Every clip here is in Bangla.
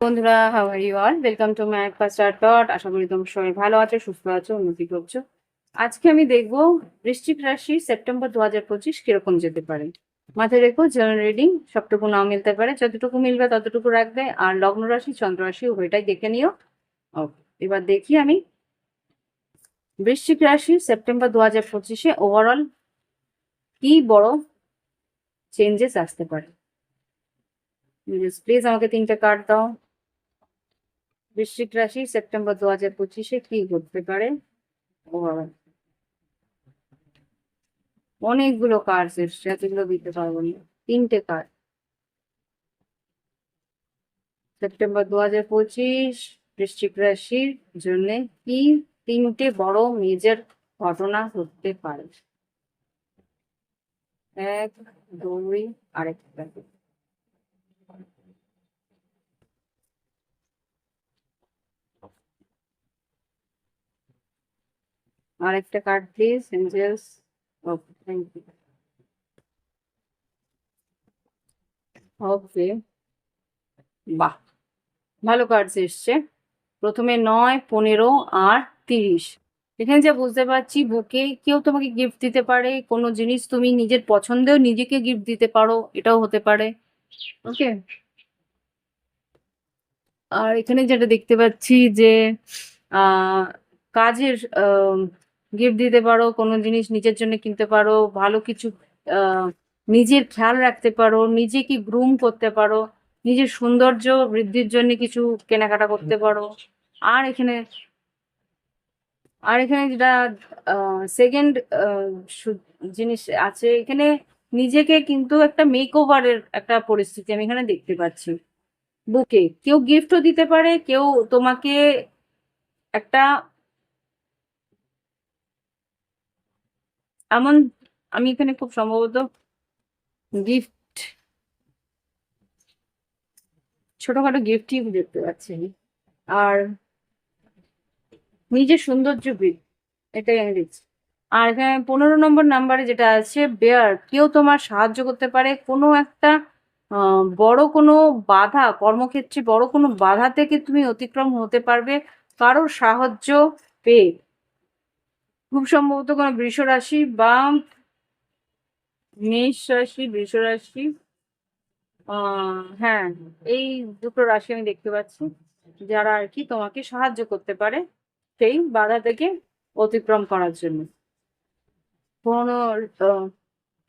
বন্ধুরা how are you all welcome to my first dot আশা করি তোমরা সবাই ভালো আছো, সুস্থ আছো, উন্নতি করছ আজকে আমি দেখব বৃশ্চিক রাশি সেপ্টেম্বর দু হাজার পঁচিশ কীরকম যেতে পারে। মাথায় রেখো জেনারেল রিডিং সবটুকু নাও মিলতে পারে। যতটুকু মিলবে ততটুকু রাখবে। আর লগ্ন রাশি, চন্দ্র রাশি, উভয়টাই দেখে নিও। এবার দেখি আমি। বৃশ্চিক রাশি সেপ্টেম্বর দু হাজার পঁচিশে ওভারঅল কি বড় চেঞ্জেস আসতে পারে। প্লিজ আমাকে তিনটে কার্ড দাও। বৃশ্চিক রাশি সেপ্টেম্বর দু হাজার পঁচিশে কি ঘটতে পারে? অনেকগুলো কার্ড এসছে এতগুলো দিতে পারব না। তিনটে কার্ড সেপ্টেম্বর দু হাজার পঁচিশ বৃশ্চিক রাশির জন্য কি তিনটে বড় মেজর ঘটনা ঘটতে পারে? এক, দুই, আরেকটা। আরেকটা card please angels okay thank you okay বাহ, ভালো কার্ডস এসছে। প্রথমে নয়, পনেরো আর তিরিশ। এখানে যা বুঝতে পারছি, বুকে কেউ তোমাকে গিফট দিতে পারে, কোনো জিনিস তুমি নিজের পছন্দেও নিজেকে গিফট দিতে পারো, এটাও হতে পারে। ওকে আর এখানে যেটা দেখতে পাচ্ছি যে কাজের গিফট দিতে পারো, কোনো জিনিস নিজের জন্য কিনতে পারো, ভালো কিছু নিজের খেয়াল রাখতে পারো নিজেকে গ্রুম করতে পারো, নিজের সৌন্দর্য বৃদ্ধির জন্য কিছু কেনাকাটা করতে পারো। আর এখানে আর এখানে যেটা সেকেন্ড জিনিস আছে, এখানে নিজেকে কিন্তু একটা মেক ওভারের একটা পরিস্থিতি আমি এখানে দেখতে পাচ্ছি। বুকে কেউ গিফটও দিতে পারে, কেউ তোমাকে একটা এমন, আমি এখানে খুব সম্ভবত গিফট ছোটখাটো গিফটই দেখতে পাচ্ছি। আর নিজের সৌন্দর্য বৃদ্ধি এটাই আমি দেখছি। আর এখানে পনেরো নম্বর নাম্বারে যেটা আছে বেয়ার কেউ তোমার সাহায্য করতে পারে? কোনো একটা বড় কোনো বাধা, কর্মক্ষেত্রে বড় কোনো বাধা থেকে তুমি অতিক্রম হতে পারবে? কারোর সাহায্য পেয়ে। খুব সম্ভবত কোনো বৃষ রাশি বা মেষ রাশি বৃষ রাশি হ্যাঁ এই দুটো রাশি আমি দেখতে পাচ্ছি, যারা আর কি তোমাকে সাহায্য করতে পারে সেই বাধা থেকে অতিক্রম করার জন্য। কোনো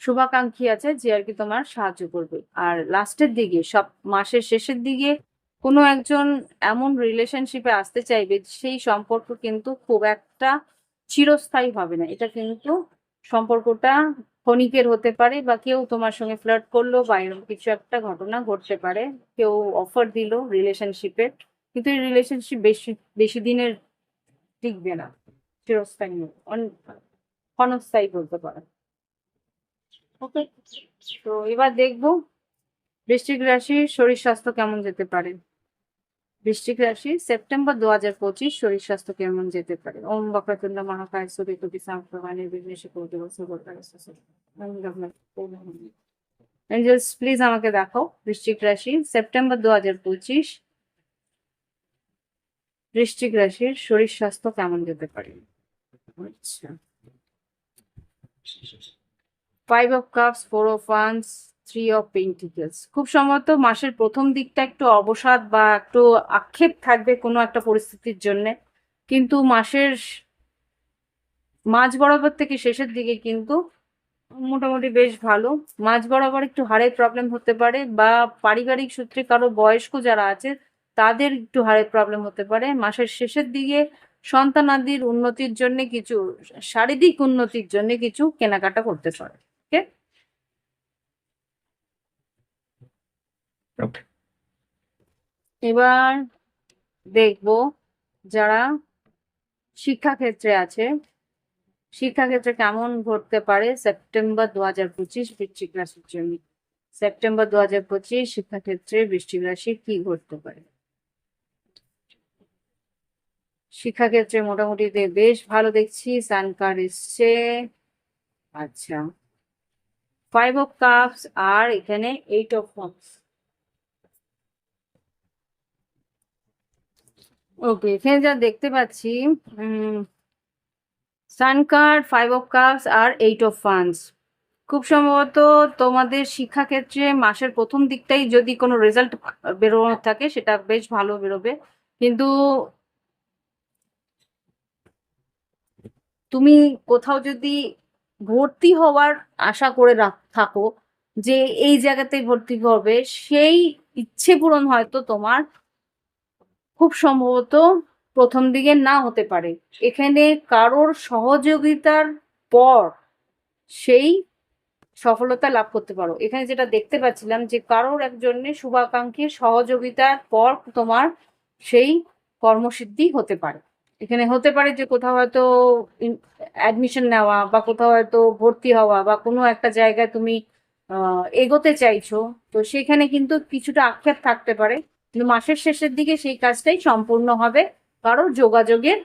শুভাকাঙ্ক্ষী আছে যে আর কি তোমার সাহায্য করবে। আর লাস্টের দিকে, সব মাসের শেষের দিকে কোনো একজন এমন রিলেশনশিপে আসতে চাইবে, সেই সম্পর্ক কিন্তু খুব একটা চিরস্থায়ী হবে না। এটা কিন্তু সম্পর্কটা ক্ষণিকের হতে পারে বা কেউ তোমার সঙ্গে ফ্লার্ট করল বা এরকম কিছু একটা ঘটনা ঘটতে পারে। কেউ অফার দিল রিলেশনশিপের কিন্তু এই রিলেশনশিপ বেশি বেশি দিনের টিকবে না। চিরস্থায়ী ক্ষণস্থায়ী বলতে পারে। ওকে তো এবার দেখব বৃশ্চিক রাশির শরীর স্বাস্থ্য কেমন যেতে পারে। বৃশ্চিক রাশি, সেপ্টেম্বর দু হাজার পঁচিশ শরীর স্বাস্থ্য কেমন যেতে পারে? ওম বক্রতুণ্ড মহাকায় সুরে কবি সাংপ্রবাণের বিঘ্নেশ এঞ্জেলস প্লিজ আমাকে দেখাও। বৃশ্চিক রাশি, সেপ্টেম্বর দু হাজার পঁচিশ বৃশ্চিক রাশির শরীর স্বাস্থ্য কেমন যেতে পারে? Five of cups four of wands three of pentacles খুব সম্ভবত মাসের প্রথম দিকটা একটু অবসাদ বা একটু আক্ষেপ থাকবে কোনো একটা পরিস্থিতির জন্য। কিন্তু মাসের মাঝ বরাবর থেকে শেষের দিকে কিন্তু মোটামুটি বেশ ভালো। মাঝ বরাবর একটু হাড়ের প্রবলেম হতে পারে বা পারিবারিক সূত্রে কারও বয়স্ক যারা আছে, তাদের একটু হাড়ের প্রবলেম হতে পারে। মাসের শেষের দিকে সন্তানাদির উন্নতির জন্য কিছু, শারীরিক উন্নতির জন্য কিছু কেনাকাটা করতে পারে ওকে Okay. এবার দেখব যারা শিক্ষাক্ষেত্রে আছে, শিক্ষাক্ষেত্রে কেমন ঘটতে পারে সেপ্টেম্বর দু হাজার পঁচিশ বৃশ্চিক রাশির জন্য। সেপ্টেম্বর দু হাজার পঁচিশ শিক্ষাক্ষেত্রে বৃশ্চিক রাশি কি ঘটতে পারে? শিক্ষাক্ষেত্রে মোটামুটি বেশ ভালো দেখছি, সান কার্ড এসছে। আচ্ছা ফাইভ অফ কাপস আর এখানে এইট অফ কাপস ওকে, এখানে যা দেখতে পাচ্ছি sun card five of cups R eight of wands খুব সম্ভবত তোমাদের শিক্ষাক্ষেত্রে মাসের প্রথম দিকটাই যদি কোনো রেজাল্ট বেরোনো থাকে, সেটা বেশ ভালো বেরোবে। কিন্তু তুমি কোথাও যদি ভর্তি হওয়ার আশা করে থাকো যে এই জায়গাতেই ভর্তি হবে, সেই ইচ্ছে পূরণ হয়তো তোমার খুব সম্ভবত প্রথম দিকে না হতে পারে। এখানে কারোর সহযোগিতার পর সেই সফলতা লাভ করতে পারো। এখানে যেটা দেখতে পাচ্ছিলাম যে কারোর একজনের শুভাকাঙ্ক্ষীর সহযোগিতার পর তোমার সেই কর্মসিদ্ধি হতে পারে। এখানে হতে পারে যে কোথাও হয়তো অ্যাডমিশন নেওয়া বা কোথাও হয়তো ভর্তি হওয়া বা কোনো একটা জায়গায় তুমি এগোতে চাইছো। তো সেখানে কিন্তু কিছুটা আক্ষেপ থাকতে পারে। কিন্তু মাসের শেষের দিকে সেই কাজটাই সম্পূর্ণ হবে কারোর যোগাযোগের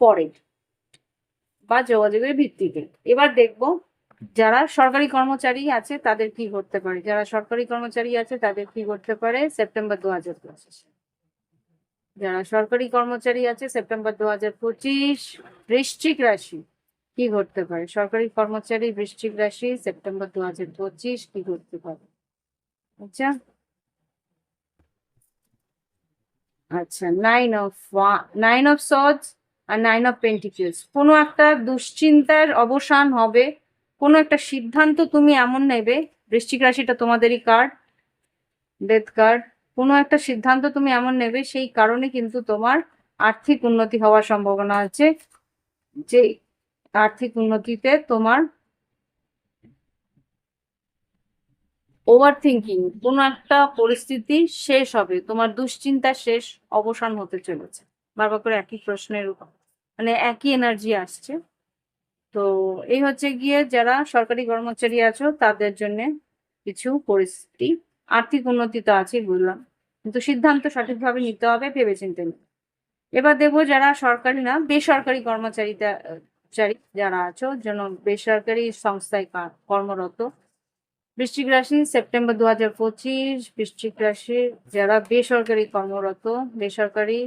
পরে বা যোগাযোগের ভিত্তিতে। এবার দেখব যারা সরকারি কর্মচারী আছে তাদের কি করতে পারে। যারা সরকারি কর্মচারী আছে তাদের কি করতে পারে সেপ্টেম্বর দু হাজার পঁচিশ। যারা সরকারি কর্মচারী আছে সেপ্টেম্বর দু হাজার পঁচিশ, বৃশ্চিক রাশি কি ঘটতে পারে? সরকারি কর্মচারী, বৃশ্চিক রাশি, সেপ্টেম্বর দু হাজার পঁচিশ কি ঘটতে পারে? আচ্ছা আচ্ছা নাইন অফ নাইন অফ সজ আর নাইন অফ পেন্টিকেলস কোনো একটা দুশ্চিন্তার অবসান হবে, কোনো একটা সিদ্ধান্ত তুমি এমন নেবে, বৃশ্চিক রাশিটা তোমাদেরই কার্ড ডেথ কার্ড কোনো একটা সিদ্ধান্ত তুমি এমন নেবে, সেই কারণে কিন্তু তোমার আর্থিক উন্নতি হওয়ার সম্ভাবনা আছে। যে আর্থিক উন্নতিতে তোমার ওভার থিঙ্কিং কোনো একটা পরিস্থিতি শেষ হবে, তোমার দুশ্চিন্তা শেষ, অবসান হতে চলেছে। বারবার করে একই প্রশ্নের উপর মানে একই এনার্জি আসছে। তো এই হচ্ছে গিয়ে যারা সরকারি কর্মচারী আছো, তাদের জন্য কিছু পরিস্থিতি, আর্থিক উন্নতি তো আছে বুঝলাম কিন্তু সিদ্ধান্ত সঠিকভাবে নিতে হবে, ভেবেচিন্তে নিতে এবার দেখব যারা সরকারি না, বেসরকারি কর্মচারীরা চারী যারা আছো, যেন বেসরকারি সংস্থায় কর্মরত বৃশ্চিক রাশি, সেপ্টেম্বর দু হাজার পঁচিশ, বৃশ্চিক রাশি যারা বেসরকারি কর্মরত, বেসরকারি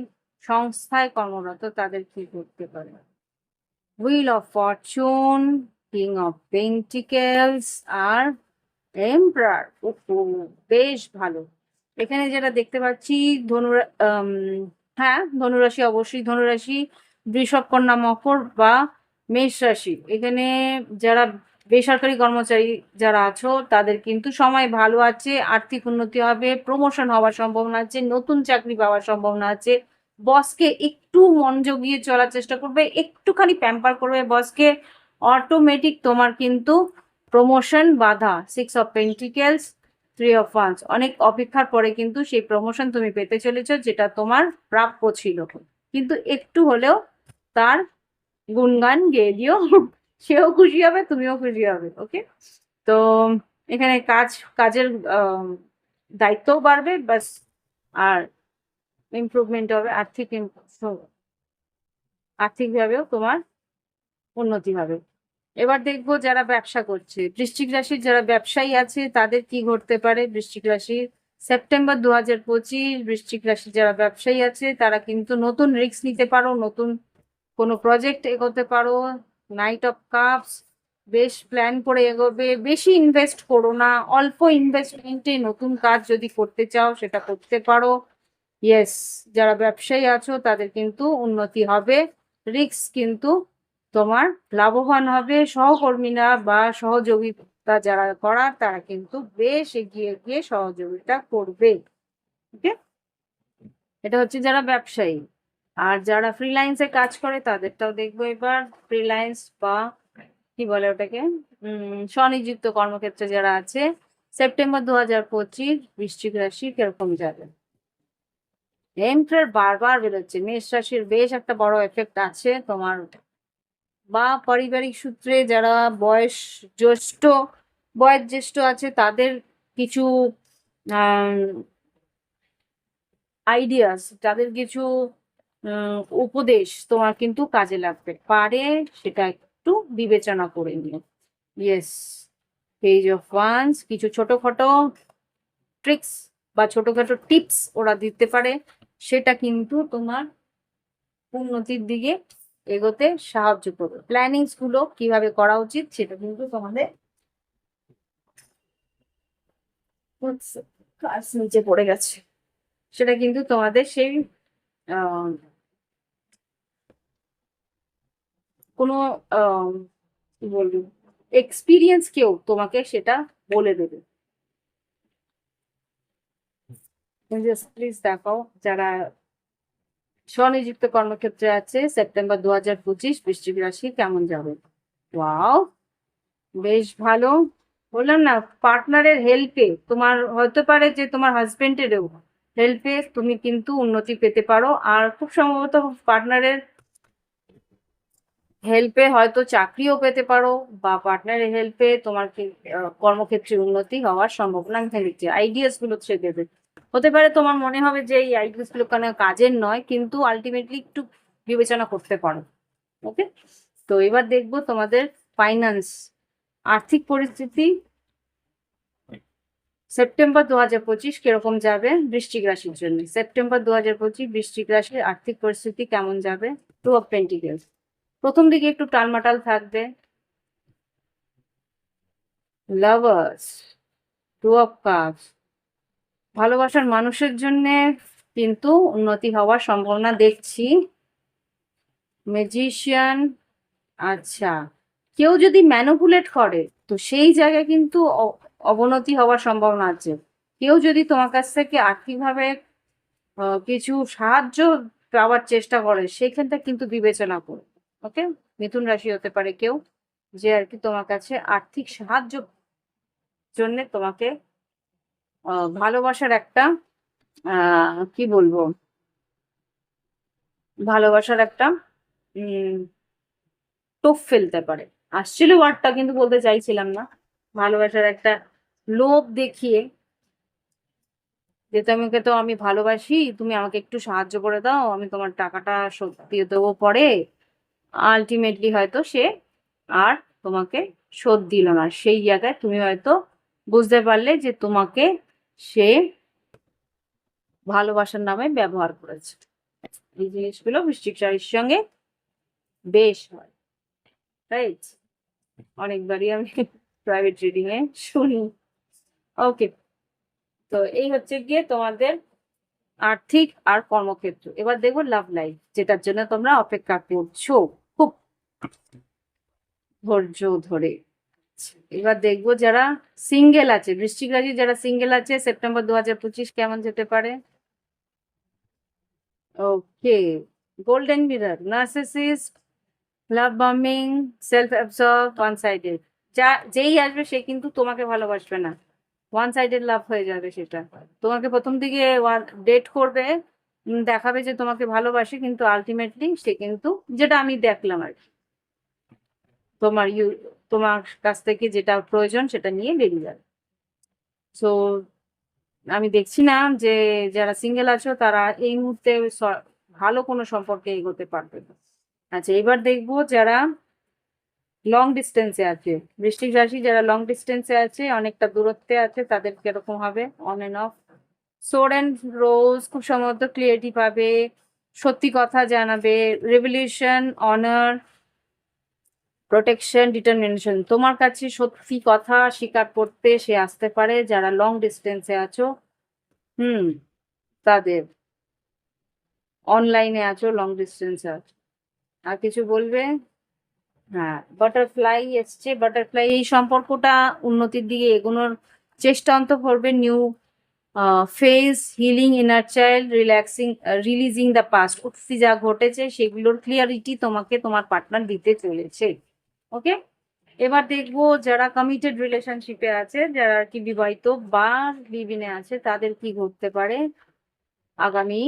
সংস্থায় কর্মরত, তাদের কি করতে পারে? Wheel of fortune king of pentacles R emperor বেশ ভালো। এখানে যেটা দেখতে পাচ্ছি, ধনু হ্যাঁ ধনুরাশি অবশ্যই, ধনুরাশি বৃষভ কন্যা মকর বা মেষ রাশি। এখানে যারা বেসরকারি কর্মচারী যারা আছো, তাদের কিন্তু সময় ভালো আছে, আর্থিক উন্নতি হবে প্রমোশন হওয়ার সম্ভাবনা আছে, নতুন চাকরি পাওয়ার সম্ভাবনা আছে। বসকে একটু মন জগিয়ে চলার চেষ্টা করবে, একটুখানি প্যাম্পার করবে বসকে। অটোমেটিক তোমার কিন্তু প্রমোশন বাধা six of pentacles three of funds অনেক অপেক্ষার পরে কিন্তু সেই প্রমোশন তুমি পেতে চলেছো, যেটা তোমার প্রাপ্য ছিল। কিন্তু একটু হলেও তার গুণগান গেয়ে দিও। সেও খুশি হবে, তুমিও খুশি হবে ওকে তো এখানে কাজ, কাজের দায়িত্বও বাড়বে বাস আর ইমপ্রুভমেন্ট হবে, আর্থিক আর্থিকভাবেও তোমার উন্নতি হবে। এবার দেখব যারা ব্যবসা করছে, বৃশ্চিক রাশির যারা ব্যবসায়ী আছে, তাদের কি ঘটতে পারে? বৃশ্চিক রাশির সেপ্টেম্বর দু হাজার পঁচিশ, বৃশ্চিক রাশির যারা ব্যবসায়ী আছে, তারা কিন্তু নতুন রিস্ক নিতে পারো, নতুন কোনো প্রজেক্ট এগোতে পারো নাইট অফ কাপস বেশ প্ল্যান করে এগোবে, বেশি ইনভেস্ট করো না, অল্প ইনভেস্টমেন্টে নতুন কাজ যদি করতে চাও, সেটা করতে পারো। ইয়েস যারা ব্যবসায়ী আছো, তাদের কিন্তু উন্নতি হবে রিস্ক কিন্তু তোমার লাভবান হবে। সহকর্মীরা বা সহযোগিতা যারা করার তারা কিন্তু বেশ এগিয়ে গিয়ে সহযোগিতা করবে। ওকে এটা হচ্ছে যারা ব্যবসায়ী। আর যারা ফ্রিল্যান্সে কাজ করে, তাদেরটাও দেখব এবার। ফ্রিল্যান্স বা কি বলে ওটাকে? স্বনিযুক্ত কর্মক্ষেত্রে যারা আছে, সেপ্টেম্বর দু হাজার পঁচিশ, বৃশ্চিক রাশি কীরকম যাবে? এমপ্রের বারবার বেরোচ্ছে। মেষ রাশির বেশ একটা বড় এফেক্ট আছে তোমার। বা পারিবারিক সূত্রে যারা বয়স জ্যেষ্ঠ বয়স জ্যেষ্ঠ আছে, তাদের কিছু আইডিয়াস তাদের কিছু উপদেশ তোমার কিন্তু কাজে লাগবে। পারে সেটা একটু বিবেচনা করে নিও। ইয়েস পেজ অফ ওয়ান্স কিছু ছোটখাটো ট্রিক্স বা ছোটখাটো টিপস ওরা দিতে পারে। সেটা কিন্তু তোমার উন্নতির দিকে এগোতে সাহায্য করবে। প্ল্যানিংসগুলো কীভাবে করা উচিত সেটা কিন্তু তোমাদের নিচে পড়ে গেছে। সেটা কিন্তু তোমাদের সেই আহ, কোনো কি বলব এক্সপিরিয়েন্স কেউ তোমাকে সেটা বলে দেবে। প্লিজ দেখাও যারা স্বনিযুক্ত কর্মক্ষেত্রে আছে, সেপ্টেম্বর দু হাজার পঁচিশ, বৃশ্চিক রাশি কেমন যাবে? ওয়াও, বেশ ভালো। বললাম না, পার্টনারের হেল্পে তোমার, হতে পারে যে তোমার হাজবেন্ডেরও হেল্পে তুমি কিন্তু উন্নতি পেতে পারো। আর খুব সম্ভবত পার্টনারের হেল্পে হয়তো চাকরিও পেতে পারো বা পার্টনারের হেল্পে তোমার কর্মক্ষেত্রে উন্নতি হওয়ার সম্ভাবনা। এখানে দেখছি আইডিয়াসগুলো সে দেবে। হতে পারে তোমার মনে হবে যে এই আইডিয়াসগুলো কোনো কাজের নয়, কিন্তু আলটিমেটলি একটু বিবেচনা করতে পারো। ওকে তো এবার দেখব তোমাদের ফাইন্যান্স আর্থিক পরিস্থিতি। সেপ্টেম্বর দু হাজার পঁচিশ কীরকম যাবে বৃশ্চিক রাশির জন্য? সেপ্টেম্বর দু হাজার পঁচিশ বৃষ্টিক রাশির আর্থিক পরিস্থিতি কেমন যাবে? টু অফ পেন্টিকেলস প্রথম দিকে একটু টালমাটাল থাকবে। লাভার্স টু অফ কাপস ভালোবাসার মানুষের জন্য কিন্তু উন্নতি হওয়ার সম্ভাবনা দেখছি। ম্যাজিশিয়ান আচ্ছা। কেউ যদি ম্যানুপুলেট করে, তো সেই জায়গায় কিন্তু অবনতি হওয়ার সম্ভাবনা আছে। কেউ যদি তোমার কাছ থেকে আর্থিকভাবে কিছু সাহায্য পাওয়ার চেষ্টা করে, সেখানটা কিন্তু বিবেচনা করো। ওকে? মিথুন রাশি হতে পারে কেউ যে আর কি তোমার কাছে আর্থিক সাহায্য জন্য তোমাকে ভালোবাসার একটা কি বলব? ভালোবাসার একটা টোপ ফেলতে পারে। আসছিল ওয়ার্ডটা কিন্তু বলতে চাইছিলাম না। ভালোবাসার একটা লোভ দেখিয়ে, যে তোমাকে তো আমি ভালোবাসি, তুমি আমাকে একটু সাহায্য করে দাও, আমি তোমার টাকাটা দিয়ে দেবো পরে। আলটিমেটলি হয়তো সে আর তোমাকে শোধ দিল না। সেই জায়গায় তুমি হয়তো বুঝতে পারলে যে তোমাকে সে ভালোবাসার নামে ব্যবহার করেছে। এই জিনিসগুলো রাশির সঙ্গে বেশ হয়। রাইট অনেকবারই আমি প্রাইভেট রিডিং এ শুনি। ওকে তো এই হচ্ছে গিয়ে তোমাদের আর্থিক আর কর্মক্ষেত্র। এবার দেখব লাভ লাইফ যেটার জন্য তোমরা অপেক্ষা করছ। খুব ধৈর্য ধরে। এবার দেখব যারা সিঙ্গেল আছে, বৃশ্চিক রাশি যারা সিঙ্গেল আছে সেপ্টেম্বর দু হাজার পঁচিশ কেমন যেতে পারে? Okay golden mirror narcissist love bombing self absorb one sided যা, যেই আসবে সে কিন্তু তোমাকে ভালোবাসবে না। ওয়ান সাইডেড লাভ হয়ে যাবে সেটা। তোমাকে প্রথম দিকে ডেট করবে দেখাবে যে তোমাকে ভালোবাসে, কিন্তু আলটিমেটলি সে কিন্তু, যেটা আমি দেখলাম আর কি। তোমার ইউ তোমার কাছ থেকে যেটা প্রয়োজন সেটা নিয়ে বেরিয়ে যাবে। সো আমি দেখছি না যে যারা সিঙ্গেল আছো, তারা এই মুহূর্তে ভালো কোনো সম্পর্কে এগোতে পারবে না। আচ্ছা এবার দেখব যারা লং ডিস্টেন্সে আছে। বৃষ্টিক রাশি যারা লং ডিস্টেন্সে আছে, অনেকটা দূরত্বে আছে তাদের কীরকম হবে on end of sore and rose খুব সম্ভবত ক্লিয়ারিটি পাবে, সত্যি কথা জানাবে রেভলিউশন অনার প্রোটেকশন ডিটারমিনেশন তোমার কাছে সত্যি কথা স্বীকার করতে সে আসতে পারে, যারা লং ডিস্টেন্সে আছো, হুম, তাদের। অনলাইনে আছো লং ডিস্টেন্সে আছো। আর কিছু বলবে? হ্যাঁ বাটারফ্লাই এসছে বাটারফ্লাই এই সম্পর্কটা উন্নতির দিকে এগোনোর চেষ্টা অন্ত করবে new phase healing inner child relaxing releasing the past উঠতি যা ঘটেছে সেগুলোর ক্লিয়ারিটি তোমাকে তোমার পার্টনার দিতে চলেছে। ওকে এবার দেখব যারা কমিটেড রিলেশনশিপে আছে, যারা আর কি বিবাহিত বা লিভিনে আছে, তাদের কি ঘটতে পারে আগামী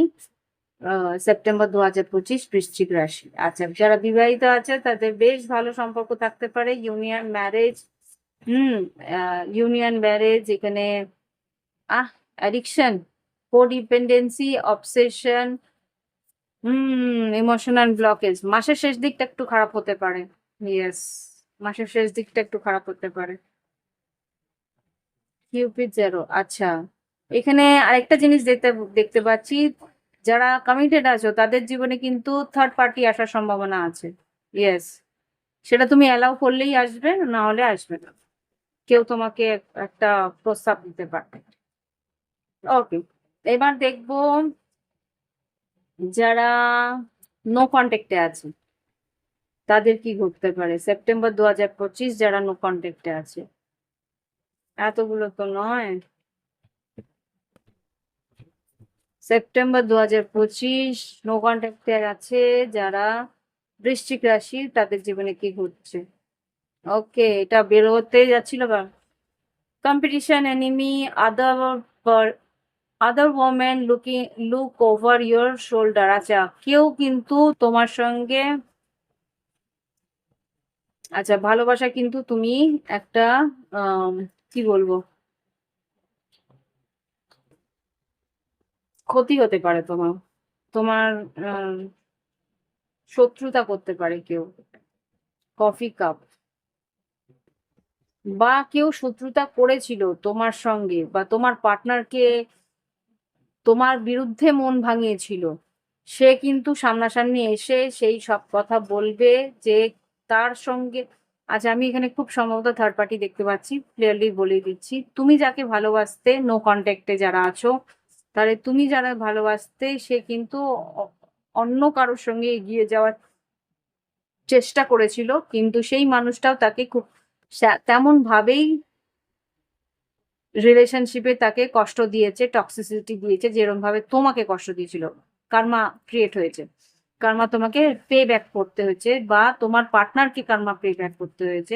সেপ্টেম্বর দু হাজার পঁচিশ বৃশ্চিক রাশি। আচ্ছা যারা বিবাহিত আছে, তাদের বেশ ভালো সম্পর্ক থাকতে পারে। Union marriage hmm union marriage এখানে, আহ addiction codependency obsession hmm emotional blockage মাসের শেষ দিকটা একটু খারাপ হতে পারে। ইয়েস মাসের শেষ দিকটা একটু খারাপ হতে পারে। কিউপিড জেরো আচ্ছা। এখানে আরেকটা জিনিস দেখতে দেখতে পাচ্ছি। যারা কমিটেড আছো, তাদের জীবনে কিন্তু থার্ড পার্টি আসার সম্ভাবনা আছে। ইয়েস সেটা তুমি অ্যালাউ করলেই আসবে, না হলে আসবে না। কেউ তোমাকে একটা প্রস্তাব দিতে পারবে। ওকে এবার দেখব যারা নো কন্ট্যাক্টে আছে, তাদের কি ঘটতে পারে? সেপ্টেম্বর দু হাজার পঁচিশ যারা নো কন্ট্যাক্টে আছে। এতগুলো তো নয়। সেপ্টেম্বর দু হাজার পঁচিশ নো কন্ট্যাক্টে আছে যারা বৃশ্চিক রাশি, তাদের জীবনে কি ঘটছে? ওকে এটা বের বেরোতে যাচ্ছিল বা? Competition enemy other other women looking look over your shoulder আচ্ছা কেউ কিন্তু তোমার সঙ্গে আচ্ছা ভালোবাসা কিন্তু তুমি একটা কি বলব? ক্ষতি হতে পারে তোমার তোমার শত্রুতা করতে পারে কেউ। Coffee cup. বা কেউ শত্রুতা করেছিল তোমার সঙ্গে বা তোমার পার্টনারকে তোমার বিরুদ্ধে মন ভাঙিয়েছিল, সে কিন্তু সামনাসামনি এসে সেই সব কথা বলবে যে তার সঙ্গে আচ্ছা আমি এখানে খুব সম্ভবত থার্ড পার্টি দেখতে পাচ্ছি ক্লিয়ারলি বলে দিচ্ছি। তুমি যাকে ভালোবাসতে নো কন্ট্যাক্টে যারা আছো তাহলে তুমি যারা ভালোবাসতে, সে কিন্তু অন্য কারোর সঙ্গে এগিয়ে যাওয়ার চেষ্টা করেছিল, কিন্তু সেই মানুষটাও তাকে খুব তেমন ভাবেই রিলেশনশিপে তাকে কষ্ট দিয়েছে টক্সিসিটি দিয়েছে যেরকম ভাবে তোমাকে কষ্ট দিয়েছিল কার্মা ক্রিয়েট হয়েছে। কার্মা তোমাকে পে ব্যাক করতে হয়েছে, বা তোমার পার্টনারকে কার্মা পে ব্যাক করতে হয়েছে।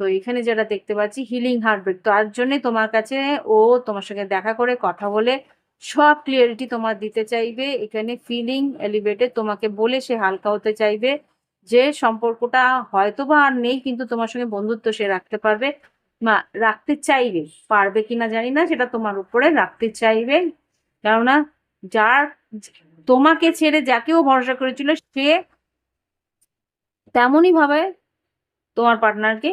তো এখানে যেটা দেখতে পাচ্ছি হিলিং হার্টব্রেক তার জন্য তোমার কাছে ও তোমার সঙ্গে দেখা করে কথা বলে সব ক্লিয়ারিটি তোমার দিতে চাইবে। এখানে ফিলিং এলিভেটেড তোমাকে বলে সে হালকা হতে চাইবে। যে সম্পর্কটা হয়তো বা আর নেই, কিন্তু তোমার সঙ্গে বন্ধুত্ব সে রাখতে পারবে। মা, রাখতে চাইবে। পারবে কিনা জানি না, সেটা তোমার উপরে রাখতে চাইবে। কেননা যার, তোমাকে ছেড়ে যাকেও ভরসা করেছিল, সে তেমনই ভাবে তোমার পার্টনারকে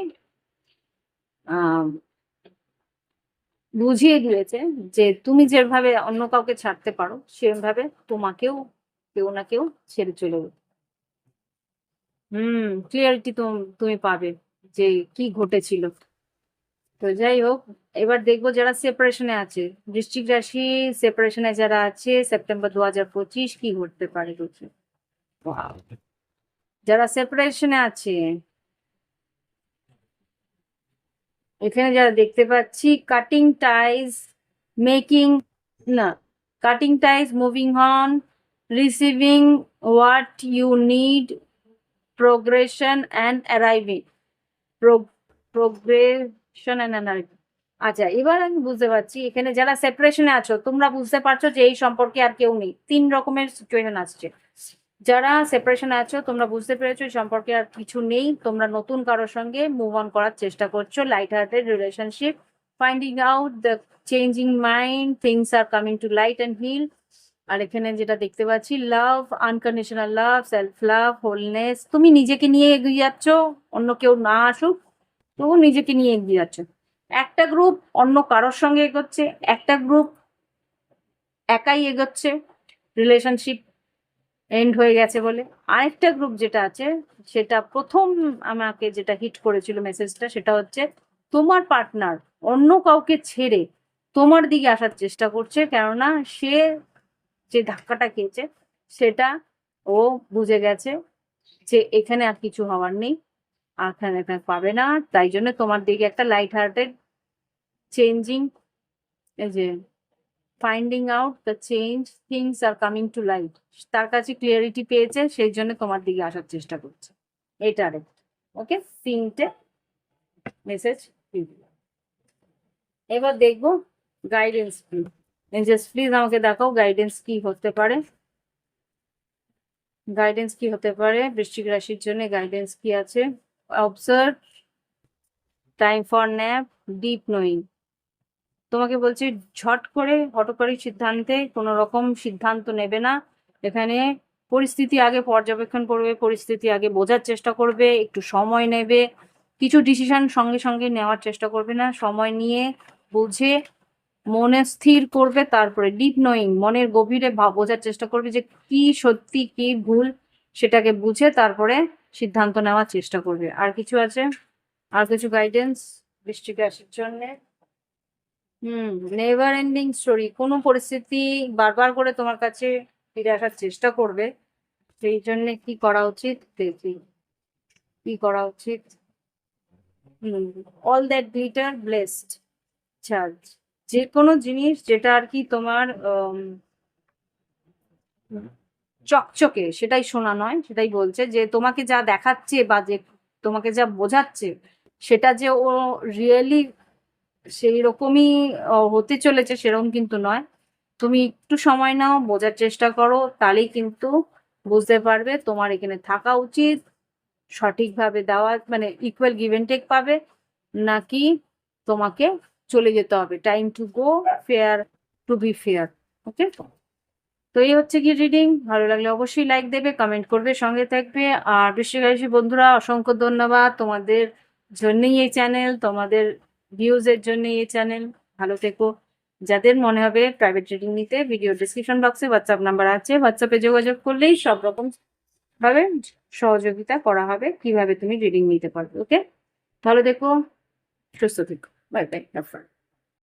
বুঝিয়ে দিয়েছে যে তুমি যেভাবে অন্য কাউকে ছাড়তে পারো সেভাবে তোমাকেও কেউ না কেউ ছেড়ে চলে যাবে। হুম ক্লিয়ারিটি তো তুমি পাবে যে কি ঘটেছিল। তো যাই হোক এবার দেখব যারা সেপারেশনে আছে। বৃশ্চিক রাশি সেপারেশনে যারা আছে সেপ্টেম্বর দু হাজার পঁচিশ কি ঘটতে পারে যারা সেপারেশনে আছে এখানে যারা দেখতে পাচ্ছি কাটিং টাইজ মেকিং না cutting ties moving on receiving what you need progression and Pro- progression and arriving. আচ্ছা এবার আমি বুঝতে পারছি, এখানে যারা সেপারেশনে আছো, তোমরা বুঝতে পারছ যে এই সম্পর্কে আর কেউ নেই। তিন রকমের সিচুয়েশন আসছে। যারা সেপারেশন আছো, তোমরা বুঝতে পেরেছ সম্পর্কে আর কিছু নেই। তোমরা নতুন কারোর সঙ্গে মুভ অন করার চেষ্টা করছ light hearted relationship finding out the changing mind things R coming to light and heal আর এখানে যেটা দেখতে পাচ্ছি love unconditional love self love wholeness তুমি নিজেকে নিয়ে এগিয়ে যাচ্ছ, অন্য কেউ না আসুক, তবু নিজেকে নিয়ে এগিয়ে যাচ্ছ। একটা গ্রুপ অন্য কারোর সঙ্গে এগোচ্ছে, একটা গ্রুপ একাই এগোচ্ছে। রিলেশনশিপ এন্ড হয়ে গেছে বলে। আরেকটা গ্রুপ যেটা আছে, সেটা প্রথম আমাকে যেটা হিট করেছিল মেসেজটা সেটা হচ্ছে, তোমার পার্টনার অন্য কাউকে ছেড়ে তোমার দিকে আসার চেষ্টা করছে, কেননা সে যে ধাক্কাটা খেয়েছে, সেটা ও বুঝে গেছে যে এখানে আর কিছু হওয়ার নেই, আর এখানে পাবে না, তাই জন্য তোমার দিকে একটা লাইট হার্টেড চেঞ্জিং এই যে finding out the change things R coming to light তার কাছে ক্লিয়ারিটি পেয়েছে, সেই জন্য তোমার দিকে আসার চেষ্টা করছে। এটা আরেকটা। ওকে তিনটে মেসেজ এবার দেখব গাইডেন্স কি। এঞ্জেলস প্লিজ আমাকে দেখাও গাইডেন্স কি হতে পারে। গাইডেন্স কি হতে পারে? বৃশ্চিক রাশির জন্য গাইডেন্স কি আছে? Observe time for nap deep knowing তোমাকে বলছি, ঝট করে হটকারী সিদ্ধান্তে কোনো রকম সিদ্ধান্ত নেবে না। এখানে পরিস্থিতি আগে পর্যবেক্ষণ করবে, পরিস্থিতি আগে বোঝার চেষ্টা করবে, একটু সময় নেবে। কিছু ডিসিশন সঙ্গে সঙ্গে নেওয়ার চেষ্টা করবে না। সময় নিয়ে বুঝে মনে স্থির করবে, তারপরে ডিপ নোয়িং মনের গভীরে বোঝার চেষ্টা করবে যে কি সত্যি, কি ভুল সেটাকে বুঝে তারপরে সিদ্ধান্ত নেওয়ার চেষ্টা করবে। আর কিছু আছে? আর কিছু গাইডেন্স বৃষ্টিক রাশির জন্য? হুম নেভার এন্ডিং স্টোরি কোনো পরিস্থিতি বারবার করে তোমার কাছে ফিরে আসার চেষ্টা করবে। সেই জন্য কি করা উচিত? দেখি। কি করা উচিত? All that glitter blessed charge যে কোনো জিনিস যেটা আর কি তোমার চকচকে, সেটাই শোনা নয়, সেটাই বলছে যে তোমাকে যা দেখাচ্ছে বা যে তোমাকে যা বোঝাচ্ছে, সেটা যে ও রিয়েলি সেই রকমই হতে চলেছে, সেরকম কিন্তু নয়। তুমি একটু সময় নাও, বোঝার চেষ্টা করো, তাহলেই কিন্তু বুঝতে পারবে তোমার এখানে থাকা উচিত, সঠিকভাবে দেওয়া মানে ইকুয়াল গিভ টেক পাবে, নাকি তোমাকে চলে যেতে হবে। Time to go fair to be fair okay তো এই হচ্ছে কি রিডিং ভালো লাগলে অবশ্যই লাইক দেবে কমেন্ট করবে, সঙ্গে থাকবে। আর বৃষ্টিকাশী বন্ধুরা, অসংখ্য ধন্যবাদ তোমাদের জন্যই এই চ্যানেল তোমাদের ভিউজের জন্য এই চ্যানেল ভালো থেকো। যাদের মনে হবে প্রাইভেট রিডিং নিতে ভিডিও ডিসক্রিপশন বক্সে হোয়াটসঅ্যাপ নাম্বার আছে। হোয়াটসঅ্যাপে যোগাযোগ করলেই সব রকম ভাবে সহযোগিতা করা হবে, কীভাবে তুমি রিডিং নিতে পারবে ওকে ভালো দেখো সুস্থ থেকো। Bye bye